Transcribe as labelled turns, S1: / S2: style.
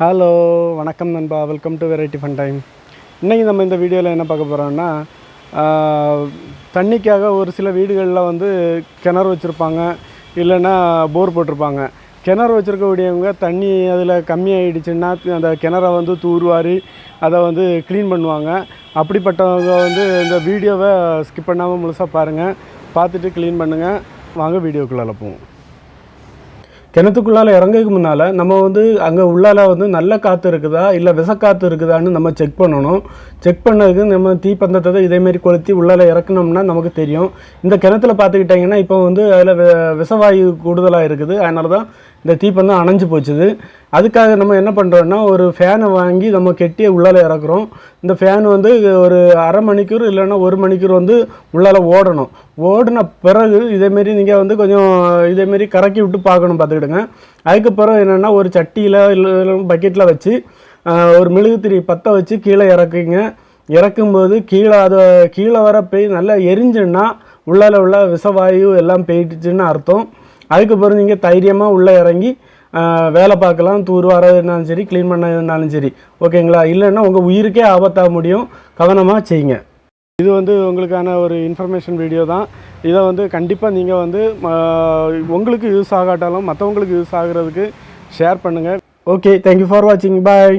S1: Hello வணக்கம் நண்பா. Welcome to variety fun time இன்றைக்கி நம்ம இந்த வீடியோவில் என்ன பார்க்க போகிறோம்னா தண்ணிக்காக ஒரு சில வீடுகளில் வந்து கிணறு வச்சுருப்பாங்க இல்லைன்னா போர் போட்டிருப்பாங்க. கிணறு வச்சுருக்கக்கூடியவங்க தண்ணி அதில் கம்மியாயிடுச்சுன்னா அந்த கிணறை வந்து தூர்வாரி அதை வந்து க்ளீன் பண்ணுவாங்க. அப்படிப்பட்டவங்க வந்து இந்த வீடியோவை ஸ்கிப் பண்ணாமல் முழுசாக பாருங்கள் பார்த்துட்டு க்ளீன் பண்ணுங்கள் வாங்க வீடியோக்குள்ளால போவோம். கிணத்துக்குள்ளால இறங்குக்கு முன்னால் நம்ம வந்து அங்கே உள்ளால வந்து நல்ல காற்று இருக்குதா? இல்லை விஷக்காற்று இருக்குதான்னு நம்ம செக் பண்ணணும். செக் பண்ணதுக்கு நம்ம தீப்பந்தத்தை இதேமாரி கொளுத்தி உள்ளால இறக்குனோம்னா நமக்கு தெரியும். இந்த கிணத்துல பார்த்துக்கிட்டிங்கன்னா இப்போ வந்து அதில் விஷவாயு கூடுதலாக இருக்குது. அதனால தான் இந்த தீப்பந்தம் அணைஞ்சு போச்சுது. அதுக்காக நம்ம என்ன பண்ணுறோன்னா ஒரு ஃபேனை வாங்கி நம்ம கெட்டி உள்ளால் இறக்குறோம். இந்த ஃபேன் வந்து ஒரு அரை மணிக்கூர் இல்லைன்னா ஒரு மணிக்கூர் வந்து உள்ளால ஓடணும். ஓடின பிறகு இதேமாரி நீங்கள் வந்து கொஞ்சம் இதேமாரி கறக்கி விட்டு பார்க்கணும் பார்த்துக்கிடுங்க. அதுக்கப்புறம் என்னென்னா ஒரு சட்டியில் இல்லை பக்கெட்டில் வச்சு ஒரு மெழுகுத்திரி பற்ற வச்சு கீழே இறக்குங்க. இறக்கும்போது கீழே அதை கீழே வர போய் நல்லா எரிஞ்சுன்னா உள்ளால உள்ள விஷவாயு எல்லாம் போயிடுச்சுன்னு அர்த்தம். அதுக்கப்புறம் நீங்கள் தைரியமாக உள்ளே இறங்கி வேலை பார்க்கலாம் தூர் வரதுனாலும் சரி க்ளீன் பண்ணதுனாலும் சரி. ஓகேங்களா இல்லைன்னா உங்கள் உயிருக்கே ஆபத்தாக முடியும். கவனமாக செய்யுங்க. இது வந்து உங்களுக்கான ஒரு இன்ஃபர்மேஷன் வீடியோ தான். இதை வந்து கண்டிப்பாக நீங்கள் வந்து உங்களுக்கு யூஸ் ஆகாட்டாலும் மற்றவங்களுக்கு யூஸ் ஆகுறதுக்கு ஷேர் பண்ணுங்கள் ஓகே தேங்க்யூ ஃபார் வாட்சிங் பாய்